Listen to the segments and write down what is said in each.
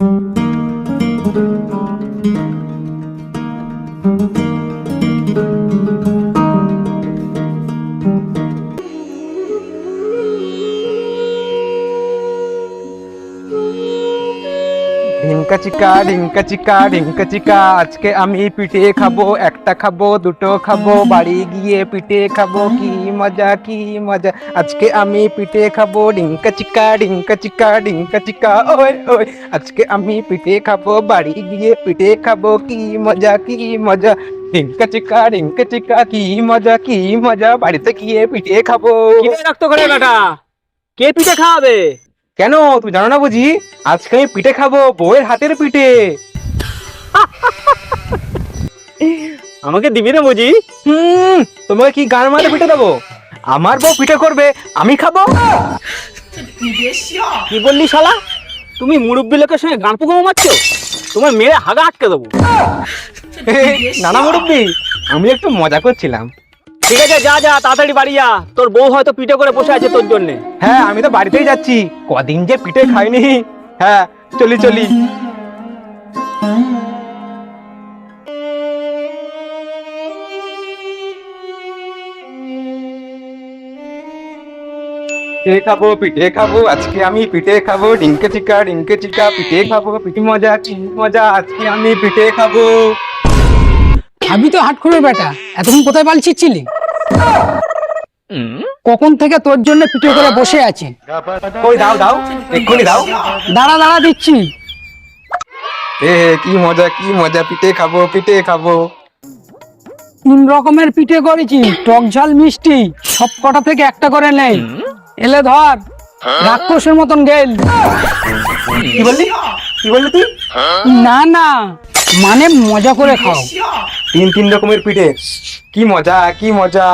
ঢিঙ্কা চিকা ঢিঙ্কা চিকা ঢিঙ্কা চিকা আজকে আমি পিঠে খাব একটা খাব দুটো খাব বাড়ি গিয়ে পিঠে খাব কি মজা কি মজা? আজকে আমি পিঠে খাব ঢিঙ্কা চিকা ঢিঙ্কা চিকা ঢিঙ্কা চিকা ওই ওই। আজকে আমি পিঠে খাব বাড়ি গিয়ে পিঠে খাব কি মজা কি মজা? ঢিঙ্কা চিকা ঢিঙ্কা চিকা কি মজা কি মজা? বাড়িতে গিয়ে পিঠে খাব। রক্ত করে বেটা? কে পিঠে খাওয়াবে? কেন? তুমি জানো না বুঝি? আজকে আমি পিঠে খাব বউয়ের হাতের পিঠে। আমাকে দিবি না বুঝি? হুম তোমাকে কি গান মারে পিঠে দেবো? আমার বউ পিঠে করবে আমি খাব? কি বললি শালা? তুমি মুরব্বী লোকের সঙ্গে গান পুকুমো মারছো? তোমার মেরে হাগা আটকে দেবো। নানা মুরব্বি আমি একটু মজা করছিলাম। ঠিক আছে যা যা তাড়াতাড়ি বাড়ি যা। তোর বউ হয়তো পিঠে করে বসে আছে তোর জন্যে। হ্যাঁ আমি তো বাড়িতেই যাচ্ছি। কদিন যে পিঠে খাইনি। হ্যাঁ চলি চলি। পিঠে খাব পিঠে খাব আজকে আমি পিঠে খাব ডিঙ্কে চিকা ডিঙ্কে চিকা পিঠে খাব পিঠে মজা কি মজা আজকে আমি পিঠে খাব। আমি তো হাট করে বেটা এতক্ষণ কোথায় পালছিচ্ছিলি কখন থেকে তোর জন্য পিঠে করে বসে আছে? ওই দাও দাও এক্ষুনি দাও। দাঁড়া দাঁড়া দিচ্ছি। এ কি মজা কি মজা পিঠে খাব পিঠে খাব। তিন রকমের পিঠে করেছি টক ঝাল মিষ্টি সব কটা থেকে একটা করে নেই। এলে ধর রাক্ষসের মতন গেল। কি বললি? কি বললি তুই? না না মানে মজা করে খাও। তিন তিন রকমের পিঠে। কি মজা কি মজা।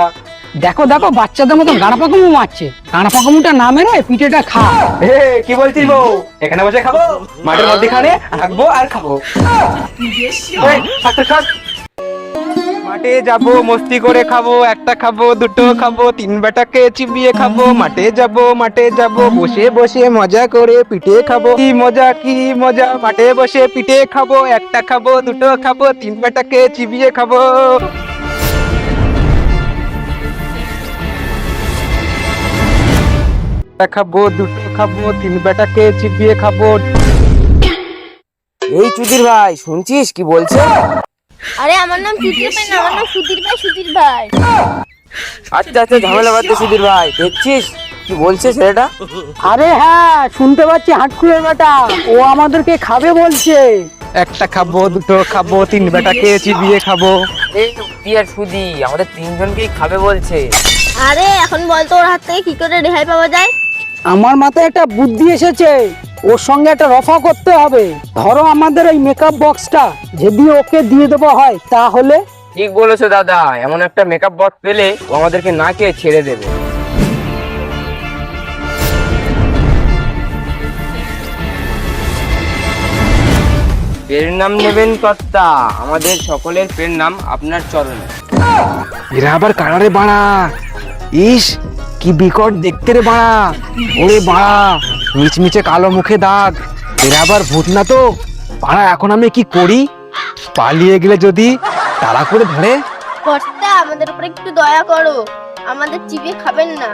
দেখো দেখো বাচ্চাদের মতন গাড়া পাকামু মারছে। গাড়া পাকামুটা না মেরে পিঠেটা খা। এ কি বলছিস বউ? এখানে বসে খাব? মাঠের মধ্যেখানে থাকব আর খাব। মাঠে যাব, মস্তি করে খাব, একটা খাব, দুটো খাব, তিন বেটাকে চিবিয়ে খাব, মাঠে যাব মাঠে যাব, বসে বসে মজা করে পিঠে খাব। কি মজা কি মজা, মাঠে বসে পিঠে খাব, একটা খাব, দুটো খাব, তিন বেটাকে চিবিয়ে খাব। খাব, দুটো খাব, তিন বেটাকে চিবিয়ে খাব। এই চুদির ভাই, শুনছিস কি বলছে? আরে আমার নাম চুতির ভাই না আমার নাম সুধীর ভাই সুধীর ভাই। আচ্ছা আচ্ছা ঝামেলা বাদ দে সুধীর ভাই। দেখছিস? কি বলছে ছেলেটা? আরে হ্যাঁ শুনতে পাচ্ছি হাট খুঁড়ের বেটা। ও আমাদেরকে খাবে বলছে। একটা খাব দুটো খাব তিন বেটাকে চিবিয়ে খাব। এই তুই আর সুদি আমাদের তিনজনকেই খাবে বলছে। আরে এখন বলতো ওর হাত থেকে কি করে রেহাই পাওয়া যায়? আমার মাথায় একটা বুদ্ধি এসেছে। ওর সঙ্গে একটা রফা করতে হবে। ধরো আমাদের ওই মেকআপ বক্সটা যদি ওকে দিয়ে দেবো হয় তাহলে? ঠিক বলেছ দাদা এমন একটা মেকআপ বক্স পেলে ও আমাদেরকে না খেয়ে ছেড়ে দেবে। পের নাম নেবেন কর্তা আমাদের সকলের পের নাম আপনার চরণে। এরা আবার কারারে বাড়া? ইস কি বিকট দেখতে রে বাড়া। ওরে বাড়া মিচমিচে কালো মুখে দাগ। এরা আবার ভূত না তো? বাড়া এখন আমি কি করি? পালিয়ে গেলে যদি তাড়া করে ধরে? কর্তা আমাদের উপরে একটু দয়া করো। আমাদের চিবিয়ে খাবেন না।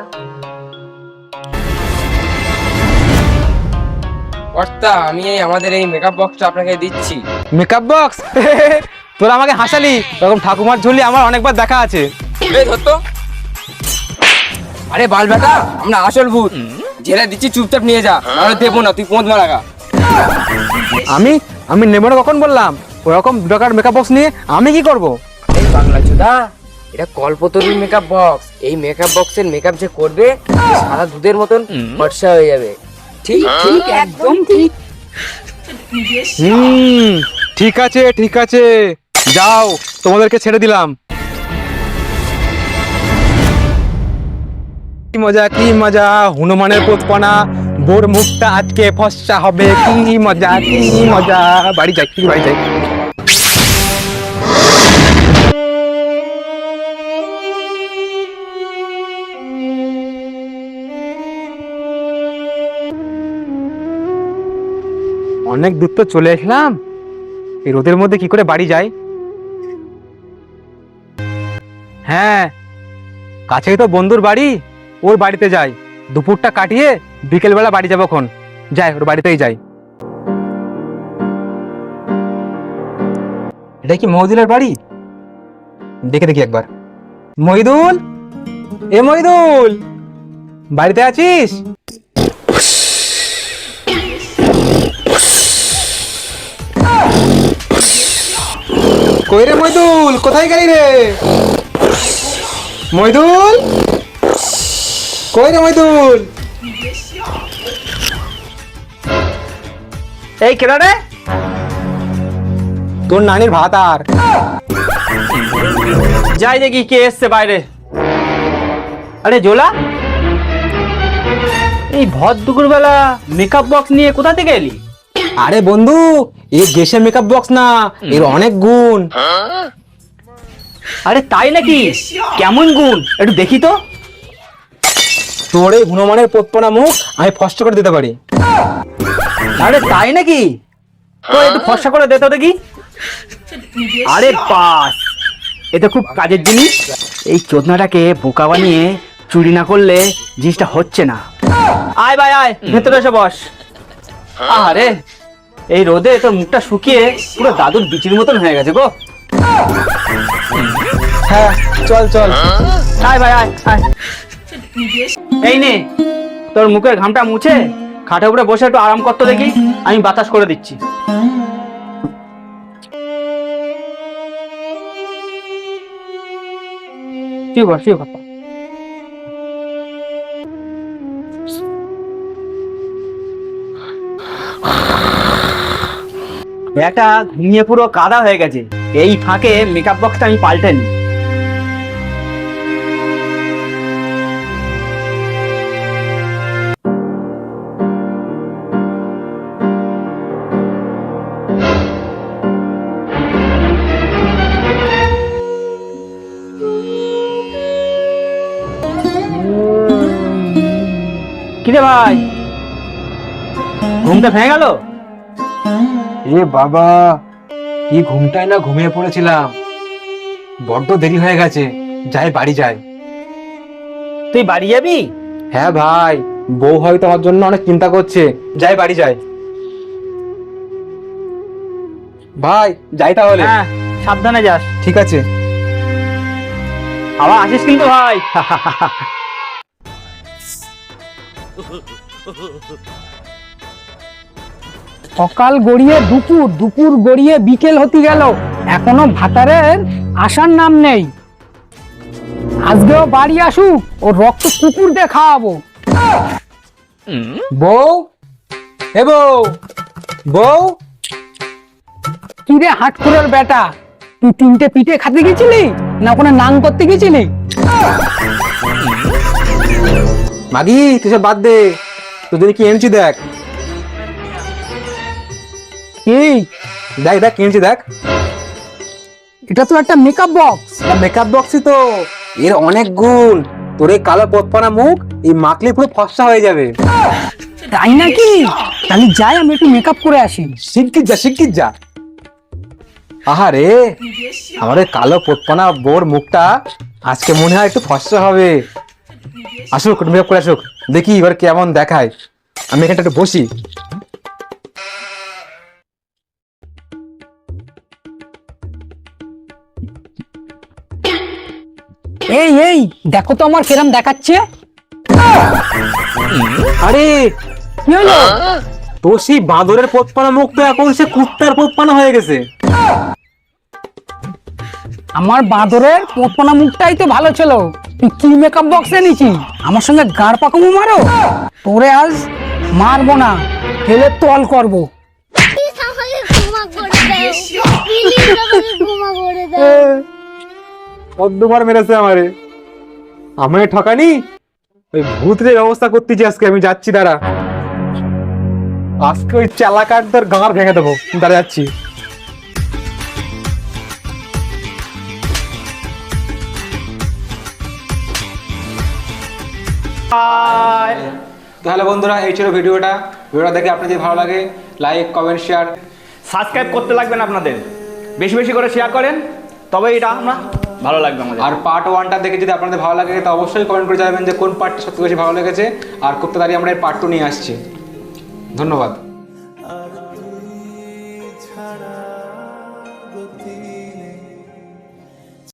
কর্তা আমি এই আমাদের এই মেকআপ বক্সটা আপনাকে দিচ্ছি। মেকআপ বক্স তোরা আমাকে হাসালি? এরকম ঠাকুমার ঝুলি আমার অনেকবার দেখা আছে। এই ধরতো। আরে বাল বেটা আমরা আসল ভূত। যেটা দিচ্ছি চুপচাপ নিয়ে যা নাহলে দেবো না তুই পোঁত মারাগা? আমি আমি নেব না কখন বললাম? ওরকম দু টাকার মেকআপ বক্স নিয়ে আমি কি করব? এই বাংলা চোদা এটা কল্পতরুর মেকআপ বক্স এই মেকআপ বক্সের মেকআপ যে করবে সারা দুধের মতন ফর্সা হয়ে যাবে। ঠিক ঠিক একদম ঠিক। হুম ঠিক আছে ঠিক আছে। যাও তোমাদেরকে ছেড়ে দিলাম। কি মজা কি মজা? হনুমানের পোতপনা বোর মুখটা আজকে ফসা হবে। কি মজা কি মজা? বাড়ি যাই, কি বাড়ি যাই। অনেক দূর তো চলে আসলাম। এই রোদের মধ্যে কি করে বাড়ি যাই? হ্যাঁ কাছেই তো বন্ধুর বাড়ি। ওর বাড়িতে যাই। দুপুরটা কাটিয়ে বিকেলবেলা বাড়ি যাব খন যাই, ওর বাড়িতেই যাই। এটা কি মহিদুলের বাড়ি? দেখে দেখি একবার। মহিদুল? এ মহিদুল! বাড়িতে আছিস? কই রে মইদুল কোথায় গেলি রে? মইদুল কই রে মইদুল? এই কেডা রে? তোর নানির ভাত আর। যাই দেখি কে এসছে বাইরে। আরে জোলা এই ভর দুপুর বেলা মেকআপ বক্স নিয়ে কোথা থেকে এলি? আরে বন্ধু এই গেসে মেকআপ বক্স না এর অনেক গুণ। আরে তাই নাকি? কেমন গুণ? একটু দেখি তো। তোর এই গুণমানের পোতপনা মুখ আমি ফস্ট করে দিতে পারি। আরে তাই নাকি? তো একটু ফর্সা করে দে তো দেখি। আরে বাস এটা খুব কাজের জিনিস। এই চোদনাটাকে বোকা বানিয়ে চুরি না করলে জিনিসটা হচ্ছে না। আয় ভাই, আয়, ভেতরে এসে বস। আরে, এই রোদে তোর মুখটা শুকিয়ে পুরো দাদুর বিচির মতন হয়ে গেছে গো। হ্যাঁ চল চল। আয় ভাই, আয় আয়। এই নে, তোর মুখের ঘামটা মুছে, খাটের উপরে বসে একটু আরাম করতে দেখি, আমি বাতাস করে দিচ্ছি। একটা ঘুমিয়ে পুরো কাদা হয়ে গেছে। এই ফাঁকে মেকআপ বক্সটা আমি পাল্টে নিই ভাই। ঘুমটা ভেঙে গেল? এ বাবা কি ঘুমটাই না ঘুমিয়ে পড়েছিলাম। বড্ড দেরি হয়ে গেছে। যাই বাড়ি যাই। তুই বাড়ি যাবি? হ্যাঁ ভাই বউ হয়তো আমার জন্য অনেক চিন্তা করছে। যাই বাড়ি যাই। ভাই যাই তাহলে। হ্যাঁ সাবধানে যাস। ঠিক আছে। আবার আসিস কিন্তু ভাই। সকাল গড়িয়ে দুপুর দুপুর গড়িয়ে বিকেল হতে গেল। এখনও ভাতারের আসার নাম নেই। আজকেও বাড়ি আসুক ও রক্ত কুকুর দিয়ে খাওয়াবো। বউ? এ বউ? বউ? কি রে হাটখোরের বেটা? তুই তিনটে পিঠে খাতে গেছিলি? না ওখানে নাং করতে গেছিলি? মাগি তুই সব বাদ দে। তোদের কি এনেছি দেখ? কি? দেখ দেখ কিনেছি দেখ। এটা তো একটা মেকআপ বক্স মেকআপ বক্সই তো। এর অনেক গুণ। তোর এই কালো পথপানা মুখ এই মাখলে পুরো ফর্সা হয়ে যাবে। তাই নাকি? তাহলে যাই আমি একটু মেকআপ করে আসি। শিগগির যা শিগগির যা। আহারে আমার কালো পথপানা বোর মুখটা আজকে মনে হয় একটু ফর্সা হবে। আসুক মেকআপ করে আসুক। দেখি এবার কেমন দেখায়। আমি এখানটা একটু বসি। এই এই দেখো তো আমার কিরম দেখাচ্ছে। আরে কি হলো? তো সেই বাঁদরের পথপানা মুখ তো এখন সে কুত্তার পথপানা হয়ে গেছে। আমার বাঁদরের পোতপনা মুখটাই তো ভালো ছিল। তুই কি মেকআপ বক্স এনেছি আমার সঙ্গে গাঁড় পাকামো মারো? তোরে আজ মারবো না ফেলে তল করব। কদ্দবার মেরেছে আমারে। আমায় ঠকানি? ওই ভূতের ব্যবস্থা করতেছি আজকে আমি যাচ্ছি দাঁড়া। আজকে ওই চালাকারদের গাঁড় ভেঙে দেবো। দাঁড়া যাচ্ছি। তাহলে বন্ধুরা এই ছিল ভিডিওটা। ভিডিওটা দেখে আপনার যদি ভালো লাগে লাইক কমেন্ট শেয়ার সাবস্ক্রাইব করতে লাগবেন আপনাদের। বেশি বেশি করে শেয়ার করেন তবে এটা আমরা ভালো লাগবে আমাদের। আর পার্ট ওয়ানটা দেখে যদি আপনাদের ভালো লাগে তো অবশ্যই কমেন্ট করে জানাবেন যে কোন পার্টটা সবথেকে বেশি ভালো লেগেছে আর খুব তাড়াতাড়ি আমরা এই পার্ট টু নিয়ে আসছি। ধন্যবাদ।